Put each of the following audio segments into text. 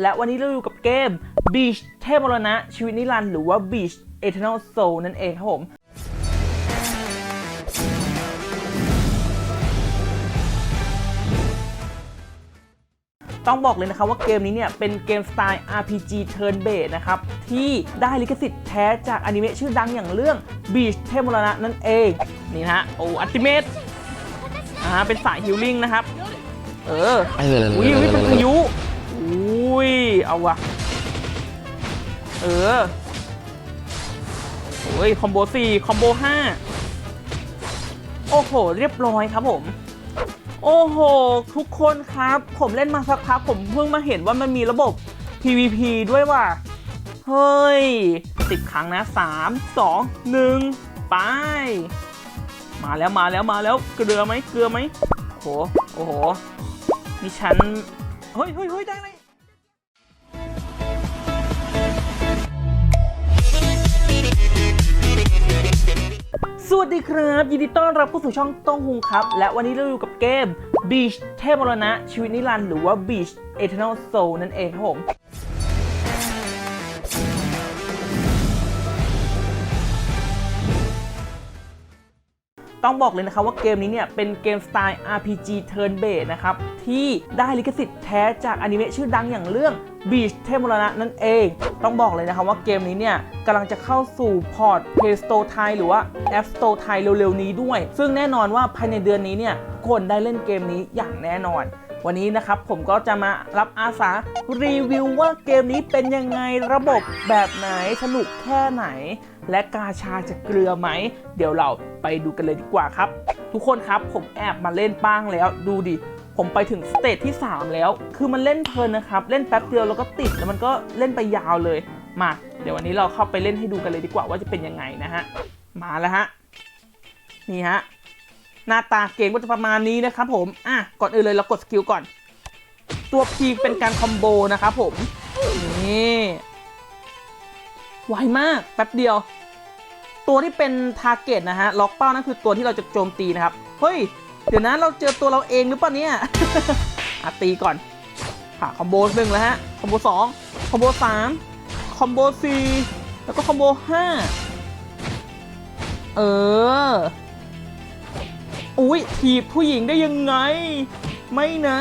และวันนี้เราอยู่กับเกม Beach เทพมรณะ ชีวิตนิรันดร์หรือว่า Beach Eternal Soul นั่นเองครับผม ต้องบอกเลยนะครับว่าเกมนี้เนี่ย เป็นเกมสไตล์ RPG Turn Based นะครับ ที่ได้ลิขสิทธิ์แท้จากอนิเมะชื่อดังอย่างเรื่อง Beach เทพมรณะนั่นเอง นี่นะฮะ โอ้อัติเมตอ่าเป็นสายฮิลลิ่งนะครับ เออ อุ้ยอุ้ยเป็นพายุ ย เอาวะ เออ โอ้ย คอมโบสี่คอมโบห้าโอ้โห เรียบร้อยครับผม โอ้โห ทุกคนครับ ผมเล่นมาสักพักผมเพิ่งมาเห็นว่ามันมีระบบ PVP ด้วยว่ะ เฮ้ยสิบครั้งนะ3 2 1ไป มาแล้วมาแล้วมาแล้ว เกลือไหมเกลือไหมโอ้โห โอ้โห นี่ฉัน เฮ้ยเฮ้ยเฮ้ยได้เลย วัสดีครับ ยินดีต้อนรับเข้าสู่ช่องต้องหุงครับ และวันนี้เราอยู่กับเกม Beach เทพมรณะ ชีวิตนิรันดร์หรือว่า Beach Eternal Soul นั่นเองครับผมต้องบอกเลยนะครับว่าเกมนี้เนี่ยเป็นเกมสไตล์ RPG Turn Based นะครับ ที่ได้ลิขสิทธิ์แท้จากอนิเมะชื่อดังอย่างเรื่อง Beach เทพมรณะนั่นเอง ต้องบอกเลยนะครับว่าเกมนี้เนี่ยกำลังจะเข้าสู่พอร์ต Play Store ไทยหรือว่า App Store ไทยเร็วๆนี้ด้วย ซึ่งแน่นอนว่าภายในเดือนนี้เนี่ยคนได้เล่นเกมนี้อย่างแน่นอน วันนี้นะครับผมก็จะมารับอาสารีวิวว่าเกมนี้เป็นยังไงระบบแบบไหนสนุกแค่ไหน และกาชาจะเกลือไหม เดี๋ยวเราไปดูกันเลยดีกว่าครับ ทุกคนครับผมแอบมาเล่นบ้างแล้วดูดิ ผมไปถึงสเตจที่ 3 แล้ว คือมันเล่นเพลินนะครับ เล่นแป๊บเดียวแล้วก็ติดแล้วมันก็เล่นไปยาวเลย มา เดี๋ยววันนี้เราเข้าไปเล่นให้ดูกันเลยดีกว่าว่าจะเป็นยังไงนะฮะ มาแล้วฮะ นี่ฮะ หน้าตาเกมก็จะประมาณนี้นะครับผม อะ ก่อนอื่นเลยเรากดสกิลก่อน ตัว P เป็นการคอมโบนะครับผม นี่ไวมากแป๊บเดียว ตัวที่เป็นทาร์เก็ตนะฮะ ล็อกเป้านั่นคือตัวที่เราจะโจมตีนะครับ เฮ้ย เดี๋ยวนะเราเจอตัวเราเองหรือเปล่าเนี่ยอะตีก่อนค่ะคอมโบหนึ่งแล้วฮะ คอมโบสองคอมโบสามคอมโบสี่แล้วก็คอมโบห้าเออ อุ้ยถีบผู้หญิงได้ยังไง ไม่นะ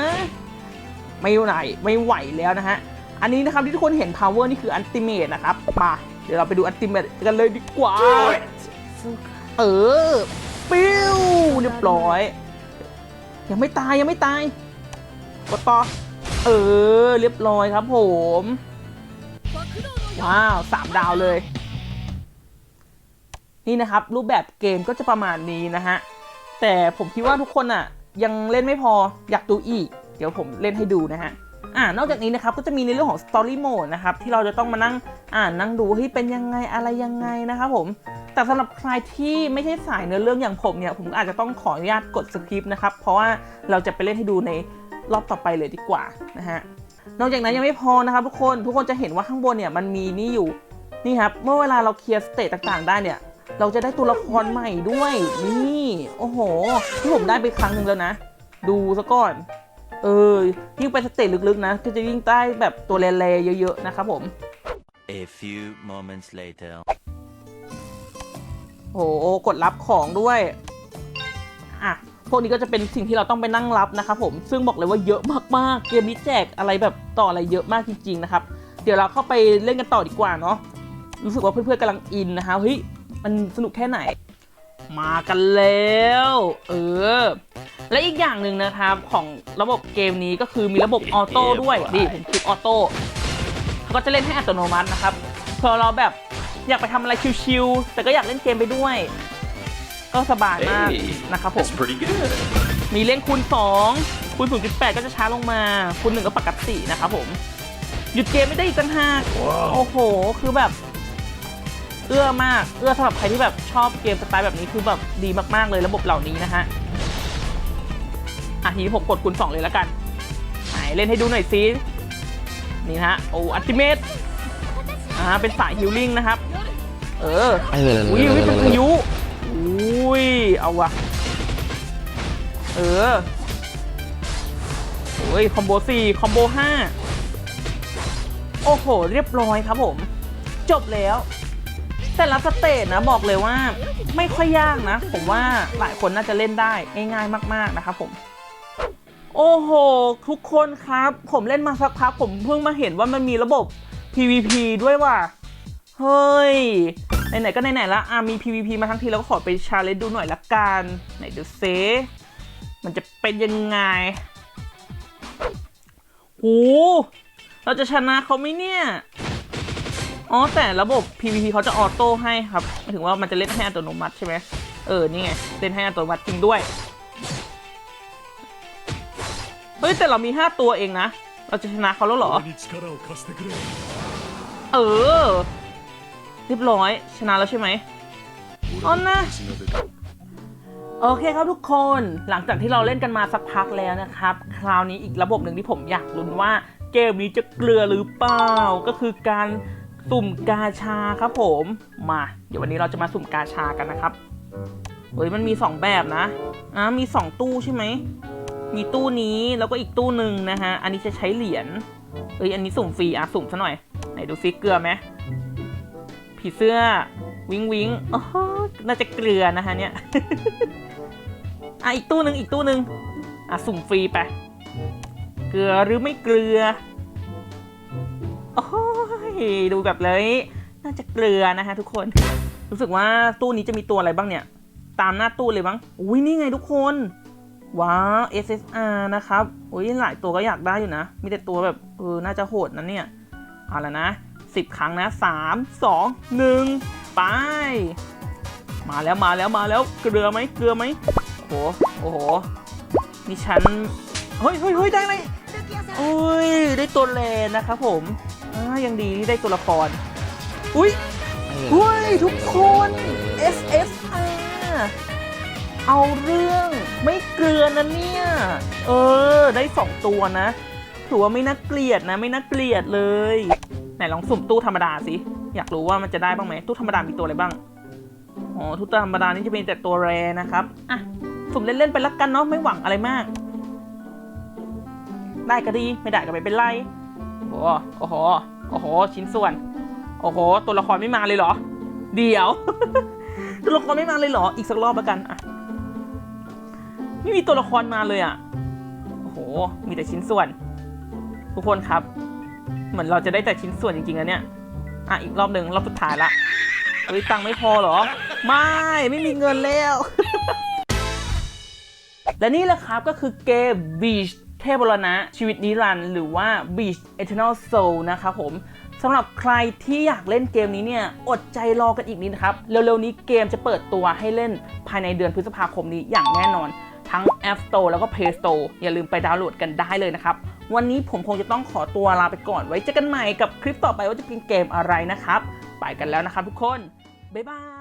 ไม่ไหวไม่ไหวแล้วนะฮะ อันนี้นะครับที่ทุกคนเห็น power นี่คืออันติเมตนะครับ มา เดี๋ยวเราไปดูอันติเมตกันเลยดีกว่า เออ ปิ้วเรียบร้อย ยังไม่ตายยังไม่ตายกดต่อเออ เรียบร้อยครับผม ว้าวสามดาวเลย นี่นะครับ รูปแบบเกมก็จะประมาณนี้นะฮะ แต่ผมคิดว่าทุกคนอะ ยังเล่นไม่พออยากดูอีก เดี๋ยวผมเล่นให้ดูนะฮะอ่านอกจากนี้นะครับก็จะมีในเรื่องของ Story Mode นะครับที่เราจะต้องมานั่งอ่านนั่งดูที่เป็นยังไงอะไรยังไงนะครับผม แต่สำหรับใครที่ไม่ใช่สายเนื้อเรื่องอย่างผมเนี่ยผมอาจจะต้องขออนุญาตกดสคริปต์นะครับ เพราะว่าเราจะไปเล่นให้ดูในรอบต่อไปเลยดีกว่านะฮะนอกจากนั้นยังไม่พอนะครับทุกคนทุกคนจะเห็นว่าข้างบนเนี่ยมันมีนี่อยู่นี่ครับเมื่อเวลาเราเคลียร์สเตจต่างๆ ได้เนี่ย เราจะได้ตัวละครใหม่ด้วยนี่โอ้โหที่ผมได้ไปครั้งหนึ่งแล้วนะ ดูซะก่อนเออยิ่งไปสเตจลึกๆนะก็จะยิ่งได้แบบตัวแร่ๆเยอะๆนะครับผม A few moments later. โอ้โหกดรับของด้วยอะพวกนี้ก็จะเป็นสิ่งที่เราต้องไปนั่งรับนะครับผมซึ่งบอกเลยว่าเยอะมากๆเกมนี้แจกอะไรแบบต่ออะไรเยอะมากจริงๆนะครับ เดี๋ยวเราเข้าไปเล่นกันต่อดีกว่าเนาะรู้สึกว่าเพื่อนๆกำลังอินนะฮะเฮ้ยมันสนุกแค่ไหน มากันแล้ว เออ และอีกอย่างหนึ่งนะครับของระบบเกมนี้ก็คือมีระบบออโต้ด้วยดิผมคลิกออโต้ก็จะเล่นให้อัตโนมัตินะครับพอเราแบบ อยากไปทำอะไรชิวๆแต่ก็อยากเล่นเกมไปด้วย ก็สบายมาก Hey, นะครับผม that's pretty good. มีเล่นคูณ 2 คูณ 0.8 ก็จะช้าลงมา คูณ 1 ก็ปกตินะครับผม หยุดเกมไม่ได้อีกต่างหากโอ้โห คือแบบ เอื้อมาก เอื้อสำหรับใครที่แบบชอบเกมสไตล์แบบนี้คือแบบดีมาก ๆ เลยระบบเหล่านี้นะฮะ อะทีนี้ผมกดคูณ 2 เลยแล้วกันไหนเล่นให้ดูหน่อยซิ นี่นะฮะ โอ้อัลติเมต อ่าเป็นสายฮิลลิ่งนะครับ เอออุ้ยอุ้ยเป็นพายุอุ้ยเอาวะเออโอ้ยคอมโบสี่คอมโบห้าโอ้โห เรียบร้อยครับผม จบแล้ว แต่ละสเตจนะบอกเลยว่า ไม่ค่อยยากนะ ผมว่าหลายคนน่าจะเล่นได้ง่ายๆมาก ๆนะครับผมโอ้โห ทุกคนครับ ผมเล่นมาสักพักผมเพิ่งมาเห็นว่ามันมีระบบ PVP ด้วยว่ะ เฮ้ย ไหนๆก็ไหนๆละอะมี PVP มาทั้งทีแล้วก็ขอไปชาเลนจ์ดูหน่อยละกัน ไหนดูเซมันจะเป็นยังไงโหเราจะชนะเขาไหมเนี่ย อ๋อ แต่ระบบ PVP เขาจะออโต้ให้ครับหมายถึงว่ามันจะเล่นให้อัตโนมัติใช่ไหมเออ นี่ไง เล่นให้อัตโนมัติจริงด้วย เฮ้ย แต่เรามี 5 ตัวเองนะ เราจะชนะเขาแล้วเหรอ เออ เรียบร้อย ชนะแล้วใช่ไหมเอานะ โอเคครับทุกคน หลังจากที่เราเล่นกันมาสักพักแล้วนะครับ คราวนี้อีกระบบหนึ่งที่ผมอยากลุ้นว่าเกมนี้จะเกลือหรือเปล่า ก็คือการสุ่มกาชาครับผม มา เดี๋ยววันนี้เราจะมาสุ่มกาชากันนะครับ เฮ้ยมันมี 2 แบบนะ อ่ามี 2 ตู้ใช่ไหม มีตู้นี้แล้วก็อีกตู้หนึ่งนะฮะ อันนี้จะใช้เหรียญเฮ้ยอันนี้สุ่มฟรีอะสุ่มซะหน่อย นดูซิเกลือไหมผีเสื้อวิงวิงโอ้โหน่าจะเกลือนะฮะเนี่ยอะอีกตู้หนึ่งอีกตู้หนึ่งอะสุ่มฟรีไป เกลือหรือไม่เกลือ โอ้ยดูแบบเลยน่าจะเกลือนะฮะทุกคน รู้สึกว่าตู้นี้จะมีตัวอะไรบ้างเนี่ย ตามหน้าตู้เลยบ้างอุ้ยนี่ไงทุกคน ว้าว SSR นะครับ อุ้ยหลายตัวก็อยากได้อยู่นะ มีแต่ตัวแบบเออน่าจะโหดนะเนี่ย เอาละนะสิบครั้งนะสามสองหนึ่งไป มาแล้วมาแล้วมาแล้วเกลือไหมเกลือไหมโอ้โหโอ้โหนี่ฉันเฮ้ยเฮ้ยเฮ้ยได้ไหมโอ้ยได้ตัวเลนนะครับผมอ่ายังดีที่ได้ตัวละครอุ้ยเฮ้ยทุกคน SSR เอาเรื่องไม่เกลือนะเนี่ย เออ ได้สองตัวนะถือว่าไม่น่าเกลียดนะ ไม่น่าเกลียดเลย ไหนลองสุ่มตู้ธรรมดาสิอยากรู้ว่ามันจะได้บ้างไหมตู้ธรรมดามีตัวอะไรบ้างอ๋อทุกธรรมดานี่จะเป็นแต่ตัวแรนะครับอะสุ่มเล่นๆไปละกันเนาะไม่หวังอะไรมาก ได้ก็ดีไม่ได้ก็ไม่เป็นไรโอ้โหโอ้โหโอ้โห ชิ้นส่วน โอ้โห ตัวละครไม่มาเลยเหรอ เดี๋ยว ตัวละครไม่มาเลยเหรอ อีกสักรอบละกันอะไม่มีตัวละครมาเลยอะ โอ้โห มีแต่ชิ้นส่วน ทุกคนครับ เหมือนเราจะได้แต่ชิ้นส่วนจริงๆนะเนี่ย อะอีกรอบหนึ่งรอบสุดท้ายละเฮ้ยตังค์ไม่พอเหรอ ไม่ ไม่มีเงินแล้ว และนี่แหละครับก็คือเกม Beach เทพบรณะชีวิตนิรันดร์หรือว่า Beach Eternal Soul นะครับผมสำหรับใครที่อยากเล่นเกมนี้เนี่ย อดใจรอกันอีกนิดนะครับ เร็วๆนี้เกมจะเปิดตัวให้เล่นภายในเดือนพฤษภาคมนี้อย่างแน่นอน ทั้ง App Store แล้วก็ Play Store อย่าลืมไปดาวน์โหลดกันได้เลยนะครับ วันนี้ผมคงจะต้องขอตัวลาไปก่อน ไว้เจอกันใหม่กับคลิปต่อไปว่าจะเป็นเกมอะไรนะครับ ไปกันแล้วนะครับทุกคน บ๊ายบาย